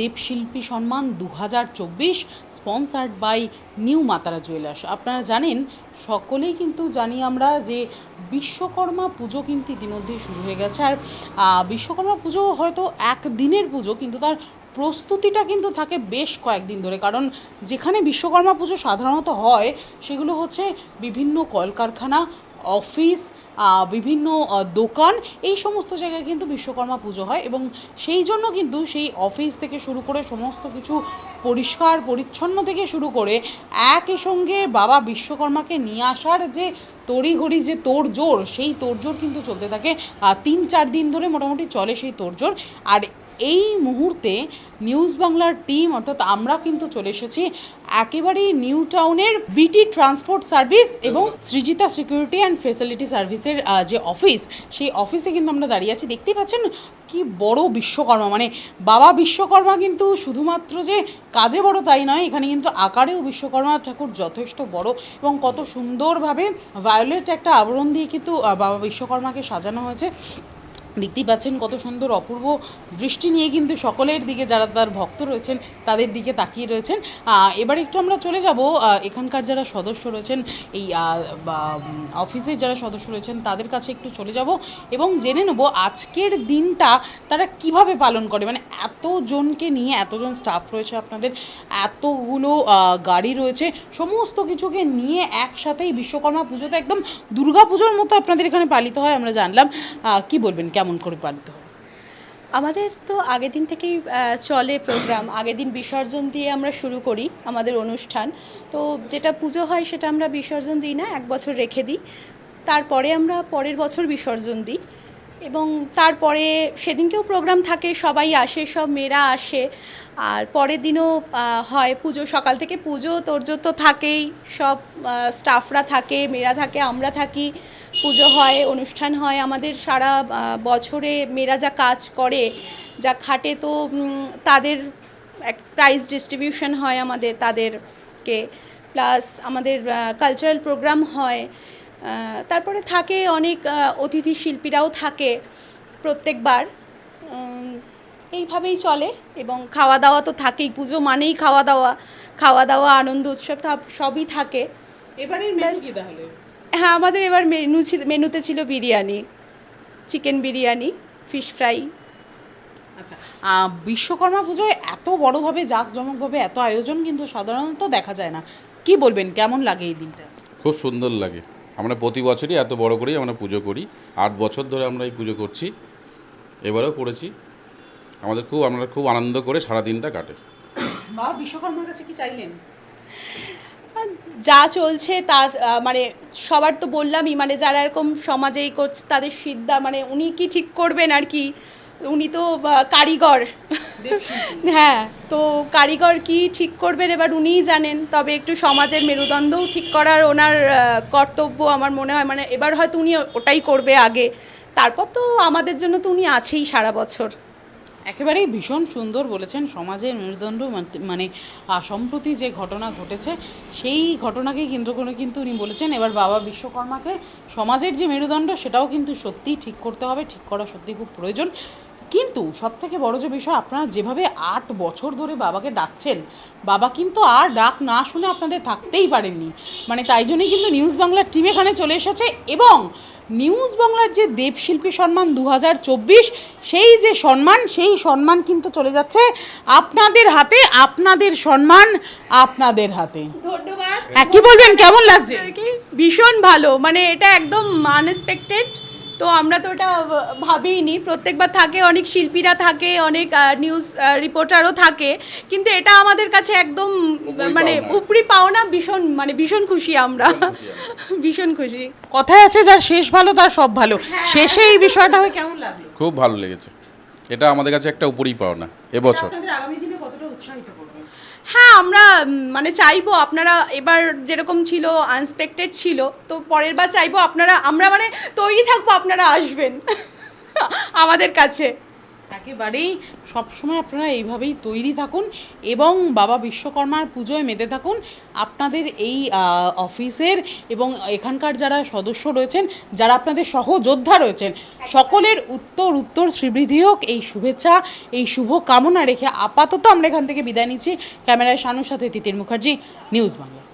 দেবশিল্পী সম্মান দু হাজার চব্বিশ sponsored by new Matara jewellers আপনারা জানেন, সকলেই কিন্তু জানি আমরা যে বিশ্বকর্মা পুজো কিন্তু ইতিমধ্যেই শুরু হয়ে গেছে। আর বিশ্বকর্মা পুজো হয়তো এক দিনের পুজো, কিন্তু তার প্রস্তুতিটা কিন্তু থাকে বেশ কয়েকদিন ধরে। কারণ যেখানে বিশ্বকর্মা পুজো সাধারণত হয়, সেগুলো হচ্ছে বিভিন্ন কলকারখানা অফিস বিভিন্ন দোকান, এই সমস্ত জায়গায় কিন্তু বিশ্বকর্মা পুজো হয় এবং সেই জন্য কিন্তু সেই অফিস থেকে শুরু করে সমস্ত কিছু পরিষ্কার, পরিচ্ছন্ন থেকে শুরু করে একই সঙ্গে বাবা বিশ্বকর্মাকে নিয়ে আসার যে তড়িঘড়ি যে তোড়জোড়, সেই তোড়জোড় কিন্তু চলতে থাকে তিন চার দিন ধরে মোটামুটি চলে সেই তোড়জোড়। আর এই মুহূর্তে নিউজ বাংলার টিম, অর্থাৎ আমরা কিন্তু চলে এসেছি একেবারেই নিউ টাউনের বিটি ট্রান্সপোর্ট সার্ভিস এবং সৃজিতা সিকিউরিটি অ্যান্ড ফেসিলিটি সার্ভিসের যে অফিস, সেই অফিসে কিন্তু আমরা দাঁড়িয়ে আছি। দেখতেই পাচ্ছেন কি বড় বিশ্বকর্মা মানে বাবা বিশ্বকর্মা কিন্তু শুধুমাত্র যে কাজে বড় তাই নয়, এখানে কিন্তু আকারেও বিশ্বকর্মা ঠাকুর যথেষ্ট বড় এবং কত সুন্দরভাবে ভায়োলেট একটা আবরণ দিয়ে কিন্তু বাবা বিশ্বকর্মাকে সাজানো হয়েছে। দেখতেই পাচ্ছেন কত সুন্দর অপূর্ব দৃষ্টি নিয়ে কিন্তু সকলের দিকে যারা তার ভক্ত রয়েছেন, তাদের দিকে তাকিয়ে রয়েছেন। এবার একটু আমরা চলে যাব এখানকার যারা সদস্য রয়েছেন, এই অফিসের যারা সদস্য রয়েছেন, তাদের কাছে একটু চলে যাব এবং জেনে নেব আজকের দিনটা তারা কীভাবে পালন করে। মানে এতজনকে নিয়ে এতজন স্টাফ রয়েছে আপনাদের, এতগুলো গাড়ি রয়েছে, সমস্ত কিছুকে নিয়ে একসাথেই বিশ্বকর্মা পুজোতে একদম দুর্গা পুজোর মতো আপনাদের এখানে পালিত হয়, আমরা জানলাম। কি বলবেন? কেমন করে হয় আমাদের তো আগের দিন থেকেই চলে প্রোগ্রাম আগের দিন বিসর্জন দিয়ে আমরা শুরু করি আমাদের অনুষ্ঠান। তো যেটা পুজো হয় সেটা আমরা বিসর্জন দিই না, এক বছর রেখে দিই। তারপরে আমরা পরের বছর বিসর্জন দিই। এবং তারপরে সেদিনকেও প্রোগ্রাম থাকে, সবাই আসে, সব মেয়েরা আসে। আর পরের দিনও হয় পুজো। সকাল থেকে পুজো, তোরজোর তো থাকেই। সব স্টাফরা থাকে, মেয়েরা থাকে, আমরা থাকি। পুজো হয় অনুষ্ঠান হয়। আমাদের সারা বছরে মেয়েরা যা কাজ করে যা খাটে তো তাদের এক প্রাইজ ডিস্ট্রিবিউশন হয় আমাদের তাদেরকে। প্লাস আমাদের কালচারাল প্রোগ্রাম হয়। তারপরে থাকে অনেক অতিথি শিল্পীরাও থাকে প্রত্যেকবার। এইভাবেই চলে এবং খাওয়া দাওয়া তো থাকেই পুজো মানেই খাওয়া দাওয়া খাওয়া দাওয়া আনন্দ উৎসব সবই থাকে। তাহলে? হ্যাঁ আমাদের এবার মেনু ছিল মেনুতে ছিল biryani chicken biryani fish fry আচ্ছা বিশ্বকর্মা পুজোয় এত বড়ভাবে জাঁকজমকভাবে এত আয়োজন কিন্তু সাধারণত দেখা যায় না। কি বলবেন কেমন লাগে এই দিনটা? খুব সুন্দর লাগে। আমরা প্রতি বছরই এত বড় করেই আমরা পুজো করি। আট বছর ধরে আমরা এই পুজো করছি। এবারেও করেছি। আমাদের খুব আমরা খুব আনন্দ করে সারা দিনটা কাটে। বা বিশ্বকর্মার কাছে কি চাইলেন? যা চলছে তার মানে সবার তো বললামই মানে যারা এরকম সমাজেই করছে তাদের সিদ্ধা মানে উনি কি ঠিক করবেন আর কি? উনি তো কারিগর। হ্যাঁ তো কারিগর কি ঠিক করবেন এবার উনিই জানেন তবে একটু সমাজের মেরুদণ্ডও ঠিক করার ওনার কর্তব্য আমার মনে হয় মানে এবার হয়তো উনি ওটাই করবে আগে। তারপর তো আমাদের জন্য তো উনি আছেই সারা বছর। একেবারেই ভীষণ সুন্দর বলেছেন সমাজের মেরুদণ্ড, মান- মানে সম্প্রতি যে ঘটনা ঘটেছে, সেই ঘটনাকে কেন্দ্র করে কিন্তু উনি বলেছেন, এবার বাবা বিশ্বকর্মাকে সমাজের যে মেরুদণ্ড, সেটাও কিন্তু সত্যিই ঠিক করতে হবে, ঠিক করা সত্যি খুব প্রয়োজন। কিন্তু সব থেকে বড় যে বিষয় আপনারা যেভাবে আট বছর ধরে বাবাকে ডাকছেন বাবা কিন্তু আর ডাক না শুনে আপনাদের থাকতেই পারেননি। মানে তাই জন্যই কিন্তু নিউজ বাংলার টিম এখানে চলে এসেছে এবং নিউজ বাংলার যে দেবশিল্পী সম্মান দু হাজার চব্বিশ সেই যে সম্মান সেই সম্মান কিন্তু চলে যাচ্ছে আপনাদের হাতে আপনাদের সম্মান আপনাদের হাতে। ধন্যবাদ। হ্যাঁ কি বলবেন? কেমন লাগছে? ভীষণ ভালো। মানে এটা একদম আনএক্সপেক্টেড তো আমরা তো ওটা ভাবিনি প্রত্যেকবার থাকে অনেক শিল্পীরা থাকে অনেক নিউজ রিপোর্টারও থাকে। কিন্তু এটা আমাদের কাছে একদম মানে। উপরি পাওনা ভীষণ মানে ভীষণ খুশি আমরা। ভীষণ খুশি কথায় আছে যার শেষ ভালো তার সব ভালো। শেষে এই বিষয়টা হয়ে কেমন লাগল? খুব ভালো লেগেছে। এটা আমাদের কাছে একটা উপরই পাওনা এবছর। আগামী দিনে কতটা উৎসাহিত? হ্যাঁ আমরা মানে চাইব আপনারা এবার যেরকম ছিল আনএক্সপেক্টেড ছিল, তো পরের বার চাইব আপনারা, আমরা মানে তৈরি থাকব, আপনারা আসবেন আমাদের কাছে। একেবারেই সবসময় আপনারা এইভাবেই তৈরি থাকুন এবং বাবা বিশ্বকর্মার পুজোয় মেতে থাকুন। আপনাদের এই অফিসের এবং এখানকার যারা সদস্য রয়েছেন, যারা আপনাদের সহযোদ্ধা রয়েছেন, সকলের উত্তর উত্তর শ্রীবৃদ্ধি হোক। এই শুভেচ্ছা, এই শুভ কামনা রেখে আপাতত আমরা এখান থেকে বিদায় নিচ্ছি। ক্যামেরায় শানুর সাথে তিতির মুখার্জি, নিউজ বাংলা।